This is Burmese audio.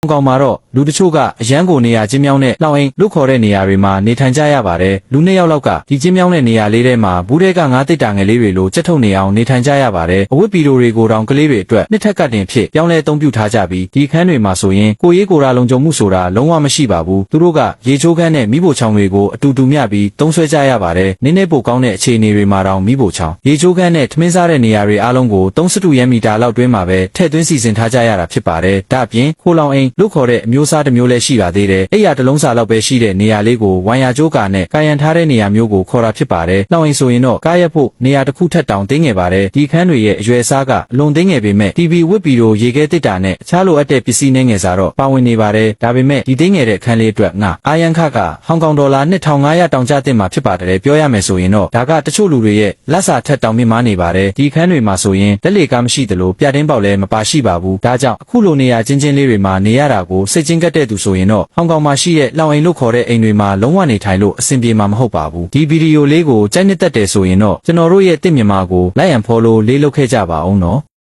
ဟောင်ကောင်မှာတော့လူတချို့ကအရန်ကိုနေရာချင်းမြောင်းတဲ့လောက်အိမ်လုခေါ်တဲ့နေရာတွေမှာနေထိုင်ကြရပါတယ်လူနှစ်ယောက်လောက်ကဒီချင်းမြောင်းတဲ့နေရာလေးထဲမှာဘူးတဲ့ကငါးတစ်တာငယ်လေးတွေလိုချက်ထုတ်နေအောင်နေထိုင်ကြရပါတယ်အဝတ်ပီတိုတွေကိုတောင်ကလေးတွေအတွက်နှစ်ထပ်ကတင်ဖြစ်ပြောင်းလဲအသုံးပြုထားကြပြီးဒီခန်းတွေမှာဆိုရင်ကိုရေးကိုရာလုံခြုံမှုဆိုတာလုံးဝမရှိပါဘူးသူတို့ကရေချိုးခန်းနဲ့မိဖို့ချောင်းတွေကိုအတူတူမျှပြီးသုံးဆွဲကြရပါတယ်နင်းနေပိုကောင်းတဲ့အခြေအနေတွေမှာတောင်မိဖို့ချောင်းရေချိုးခန်းနဲ့ထမင်းစားတဲ့နေရာတွေအားလုံးကို3စတုရန်မီတာလောက်တွင်းမှာပဲထည့်သွင်းစီစဉ်ထားကြရတာဖြစ်ပါတယ်ဒါအပြင်ခိုးလောင်အိမ်လုခေါ်တဲ့အမျိုးအစားတစ်မျိုးလည်းရှိပါသေးတယ်အဲ့ရတစ်လုံးစာလောက်ပဲရှိတဲ့နေရာလေးကိုဝိုင်ယာကျိုးကာနဲ့ကာယံထားတဲ့နေရာမျိုးကိုခေါ်တာဖြစ်ပါတယ်လောင်အိမ်ဆိုရင်တော့ကားရက်ဖို့နေရာတစ်ခုထက်တောင်တင်းငယ်ပါတယ်ဒီခန်းတွေရဲ့အရွယ်အစားကအလွန်တင်းငယ်ပေမဲ့ TV ဝစ်ပီတို့ရေခဲတစ်တာနဲ့အခြားလိုအပ်တဲ့ပစ္စည်းနှင်းငယ်စာတော့ပါဝင်နေပါတယ်ဒါပေမဲ့ဒီတင်းငယ်တဲ့ခန်းလေးအတွက်ငါအာယန်ခကဟောင်ကောင်ဒေါ်လာ2500တောင်ကျတင်မှာဖြစ်ပါတယ်ပြောရမယ်ဆိုရင်တော့ဒါကတချို့လူတွေရဲ့လက်စာထက်တောင်မြင့်မားနေပါတယ်ဒီခန်းတွေမှာဆိုရင်လက်လေကားမရှိသလိုပြတင်းပေါက်လည်းမပါရှိပါဘူးဒါကြောင့်အခုလိုနေရာချင်းချင်းလေးတွေမှာနေရတာကိုစိတ်ချင်းကပ်တဲ့သူဆိုရင်တော့ဟောင်ကောင်မှာရှိတဲ့လောင်အိမ်လို့ခေါ်တဲ့အိမ်တွေမှာလုံးဝနေထိုင်လို့အဆင်ပြေမှာမဟုတ်ပါဘူးဒီဗီဒီယိုလေးကိုကြိုက်နှစ်သက်တယ်ဆိုရင်တော့ကျွန်တော်တို့ရဲ့တစ်မြန်မာကို like and follow လေးလုပ်ခဲ့ကြပါအောင်နော်